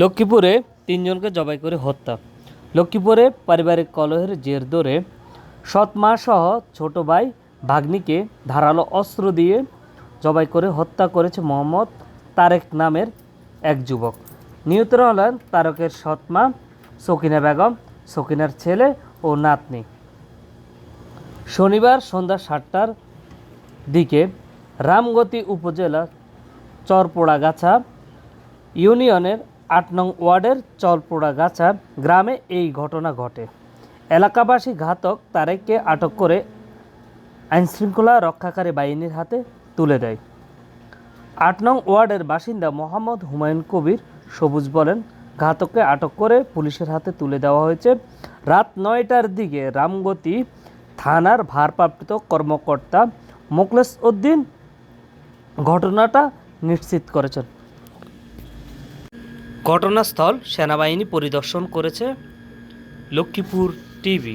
লক্ষ্মীপুরে তিনজনকে জবাই করে হত্যা। লক্ষ্মীপুরে পারিবারিক কলহের জের ধরে সৎ সহ ছোট ভাই ভাগ্নিকে ধারালো অস্ত্র দিয়ে জবাই করে হত্যা করেছে মোহাম্মদ তারেক নামের এক যুবক। নিহতরা হলেন তারকের সৎ মা সকিনা বেগম, সকিনার ছেলে ও নাতনি। শনিবার সন্ধ্যা সাতটার দিকে রামগতি উপজেলা চরপোড়াগাছা ইউনিয়নের আট নং ওয়ার্ডের চলপোড়াগাছা গ্রামে এই ঘটনা ঘটে। এলাকাবাসী ঘাতক তারেককে আটক করে আইনশৃঙ্খলা রক্ষাকারী বাহিনীর হাতে তুলে দেয়। আট নং ওয়ার্ডের বাসিন্দা মোহাম্মদ হুমায়ুন কবির সবুজ বলেন, ঘাতককে আটক করে পুলিশের হাতে তুলে দেওয়া হয়েছে। রাত নয়টার দিকে রামগতি থানার ভারপ্রাপ্ত কর্মকর্তা মোকলেস উদ্দিন ঘটনাটা নিশ্চিত করেছেন। ঘটনাস্থল সেনাবাহিনী পরিদর্শন করেছে লক্ষ্মীপুর টিভি।